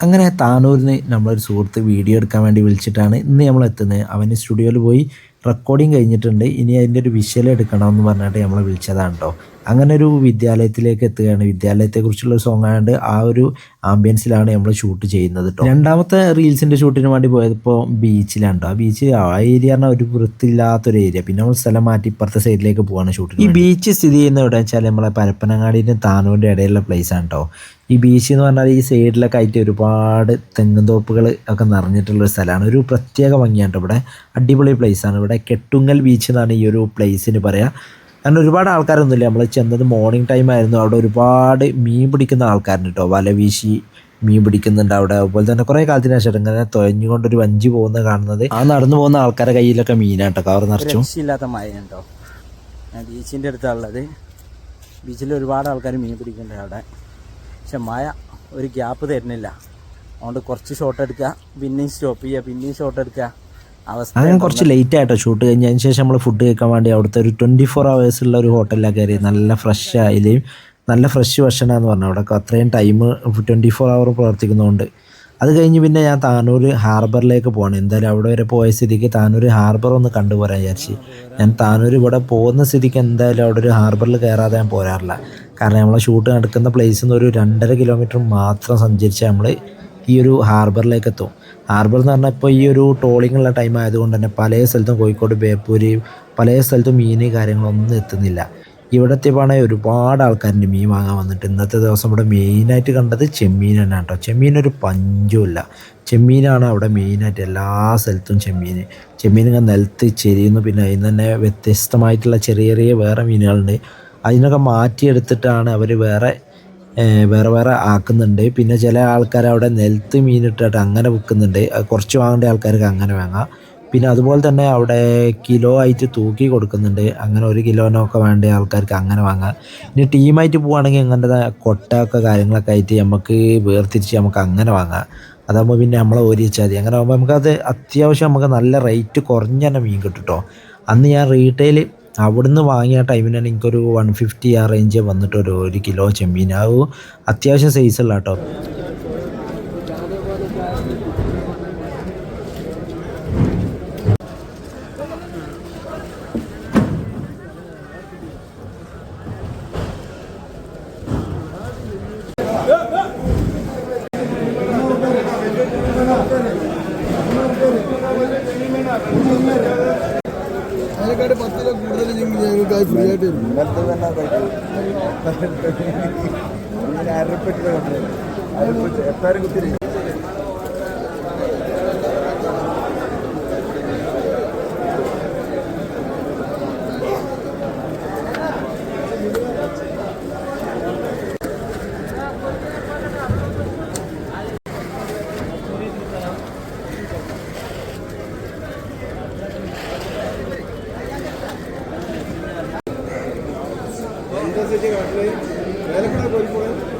അങ്ങനെ താനൂരിന് നമ്മളൊരു സുഹൃത്ത് വീഡിയോ എടുക്കാൻ വേണ്ടി വിളിച്ചിട്ടാണ് ഇന്ന് നമ്മൾ എത്തുന്നത്. അവന് സ്റ്റുഡിയോയിൽ പോയി റെക്കോർഡിങ് കഴിഞ്ഞിട്ടുണ്ട്. ഇനി അതിന്റെ ഒരു വിഷ്വൽ എടുക്കണമെന്ന് പറഞ്ഞിട്ട് നമ്മളെ വിളിച്ചതാണ് കേട്ടോ അങ്ങനെ ഒരു വിദ്യാലയത്തിലേക്ക് എത്തുകയാണ്. വിദ്യാലയത്തെക്കുറിച്ചുള്ള ഒരു സോങ് ആയതുകൊണ്ട് ആ ഒരു ആംബിയൻസിലാണ് നമ്മൾ ഷൂട്ട് ചെയ്യുന്നത് കേട്ടോ രണ്ടാമത്തെ റീൽസിന്റെ ഷൂട്ടിന് വേണ്ടി പോയപ്പോൾ ബീച്ചിലാണ് കേട്ടോ ആ ബീച്ച് ആ ഏരിയ പറഞ്ഞാൽ ഒരു വൃത്തിയില്ലാത്തൊരു ഏരിയ പിന്നെ നമ്മൾ സ്ഥലം മാറ്റി ഇപ്പുറത്തെ സൈഡിലേക്ക് പോകാണ് ഷൂട്ടിന് ഈ ബീച്ച് സ്ഥിതി ചെയ്യുന്ന എവിടെ വെച്ചാൽ നമ്മളെ പരപ്പനങ്ങാടിന്റെ താനൂരിന്റെ ഇടയിലുള്ള പ്ലേസ് ആണ് കേട്ടോ ഈ ബീച്ച് എന്ന് പറഞ്ഞാൽ ഈ സൈഡിലൊക്കെ ആയിട്ട് ഒരുപാട് തെങ്ങും തോപ്പുകൾ ഒക്കെ നിറഞ്ഞിട്ടുള്ളൊരു സ്ഥലമാണ്. ഒരു പ്രത്യേക ഭംഗിയാണ് ഇവിടെ. അടിപൊളി പ്ലേസാണ് ഇവിടെ കെട്ടുങ്ങൽ ബീച്ച് എന്നാണ് ഈ ഒരു പ്ലേസിന് പറയുക കാരണം ഒരുപാട് ആൾക്കാരൊന്നുമില്ല. നമ്മൾ ചെന്നത് മോർണിംഗ് ടൈം ആയിരുന്നു. അവിടെ ഒരുപാട് മീൻ പിടിക്കുന്ന ആൾക്കാരുണ്ട് കേട്ടോ വല വീശി മീൻ പിടിക്കുന്നുണ്ട് അവിടെ. അതുപോലെ തന്നെ കുറേ കാലത്തിന് ശേഷം ഇങ്ങനെ തുഴഞ്ഞുകൊണ്ടൊരു വഞ്ചി പോകുന്നത് കാണുന്നത്. ആ നടന്നു പോകുന്ന ആൾക്കാരുടെ കയ്യിലൊക്കെ മീനാട്ടോ കവർ നിറച്ചു. ഇല്ലാത്ത മഴയുണ്ടോ ബീച്ചിന്റെ അടുത്താണുള്ളത് ബീച്ചിൽ ഒരുപാട് ആൾക്കാർ മീൻ പിടിക്കുന്നുണ്ട് അവിടെ. പക്ഷെ മഴ ഒരു ഗ്യാപ്പ് തരുന്നില്ല. അതുകൊണ്ട് കുറച്ച് ഷോട്ട് എടുക്കുക പിന്നെയും സ്റ്റോപ്പ് ചെയ്യുക പിന്നെയും ഷോട്ട് എടുക്കുക അവസ്ഥ ഞാൻ കുറച്ച് ലേറ്റ് ആയിട്ടോ? ഷൂട്ട് കഴിഞ്ഞതിന് ശേഷം നമ്മൾ ഫുഡ് കഴിക്കാൻ വേണ്ടി അവിടുത്തെ ഒരു ട്വന്റി ഫോർ ഉള്ള ഒരു ഹോട്ടലിലാണ് കയറി നല്ല ഫ്രഷ് ആയാലും നല്ല ഫ്രഷ് ഭക്ഷണമെന്ന് പറഞ്ഞു. അവിടെ അത്രയും ടൈം ട്വന്റി ഫോർ അവർ പ്രവർത്തിക്കുന്നതുകൊണ്ട് അത് കഴിഞ്ഞ് പിന്നെ ഞാൻ താനൂർ ഹാർബറിലേക്ക് പോകണം എന്തായാലും അവിടെ വരെ പോയ സ്ഥിതിക്ക് താനൂർ ഹാർബർ ഒന്ന് കണ്ടുപോരാൻ വിചാരിച്ചു. ഞാൻ താനൂർ ഇവിടെ പോകുന്ന സ്ഥിതിക്ക് എന്തായാലും അവിടെ ഒരു ഹാർബറിൽ കയറാതെ ഞാൻ പോരാറില്ല. കാരണം നമ്മളെ ഷൂട്ട് നടക്കുന്ന പ്ലേസിൽ നിന്ന് ഒരു രണ്ടര കിലോമീറ്റർ മാത്രം സഞ്ചരിച്ച് നമ്മൾ ഈ ഒരു ഹാർബറിലേക്ക് എത്തും. ഹാർബർ എന്ന് പറഞ്ഞാൽ ഇപ്പോൾ ഈ ഒരു ട്രോളിംഗ് ഉള്ള ടൈം ആയതുകൊണ്ട് തന്നെ പല സ്ഥലത്തും കോഴിക്കോട് ബേപ്പൂര് പല സ്ഥലത്തും മീൻ കാര്യങ്ങളൊന്നും എത്തുന്നില്ല. ഇവിടെ പണ ഒരുപാട് ആൾക്കാരുണ്ട് മീൻ വാങ്ങാൻ വന്നിട്ട് ഇന്നത്തെ ദിവസം ഇവിടെ മെയിനായിട്ട് കണ്ടത് ചെമ്മീൻ തന്നെ കേട്ടോ. ചെമ്മീനൊരു പഞ്ചുമില്ല. ചെമ്മീനാണ് അവിടെ മെയിനായിട്ട് എല്ലാ സ്ഥലത്തും ചെമ്മീൻ. ചെമ്മീൻ ഇങ്ങനെ നിലത്ത് ചെരിയുന്നു. പിന്നെ അതിന് തന്നെ വ്യത്യസ്തമായിട്ടുള്ള ചെറിയ ചെറിയ വേറെ മീനുകളുണ്ട്. അതിനൊക്കെ മാറ്റിയെടുത്തിട്ടാണ് അവർ വേറെ വേറെ വേറെ ആക്കുന്നുണ്ട്. പിന്നെ ചില ആൾക്കാർ അവിടെ നിലത്ത് മീനിട്ടിട്ട് അങ്ങനെ വിൽക്കുന്നുണ്ട്. കുറച്ച് വാങ്ങേണ്ട ആൾക്കാർക്ക് അങ്ങനെ വാങ്ങാം. പിന്നെ അതുപോലെ തന്നെ അവിടെ കിലോ ആയിട്ട് തൂക്കി കൊടുക്കുന്നുണ്ട്. അങ്ങനെ ഒരു കിലോനൊക്കെ വേണ്ട ആൾക്കാർക്ക് അങ്ങനെ വാങ്ങാം. ഇനി ടീമായിട്ട് പോവുകയാണെങ്കിൽ അങ്ങനത്തെ കൊട്ടയൊക്കെ കാര്യങ്ങളൊക്കെ ആയിട്ട് നമുക്ക് വേർതിരിച്ച് നമുക്ക് അങ്ങനെ വാങ്ങാം. അതാകുമ്പോൾ പിന്നെ നമ്മളെ ഒരിച്ചാൽ മതി. അങ്ങനെ ആകുമ്പോൾ നമുക്കത് അത്യാവശ്യം നമുക്ക് നല്ല റേറ്റ് കുറഞ്ഞ തന്നെ മീൻ കിട്ടും കേട്ടോ അന്ന് ഞാൻ റീറ്റെയിൽ അവിടുന്ന് വാങ്ങിയ ടൈമിനാണ് എനിക്കൊരു വൺ ഫിഫ്റ്റി ആ റേഞ്ച് വന്നിട്ട് ഒരു ഒരു കിലോ ചെമ്മീൻ. ആ അത്യാവശ്യം സൈസുള്ള കേട്ടോ അതിനെക്കാട്ട് പത്ത് രൂപ കൂടുതൽ ഞങ്ങൾക്ക് ഫ്രീ ആയിട്ട് തരും എത്താരും കുത്തിരി ചേച്ചി വേലക്കുട വേലക്കട കോഴിക്കോട്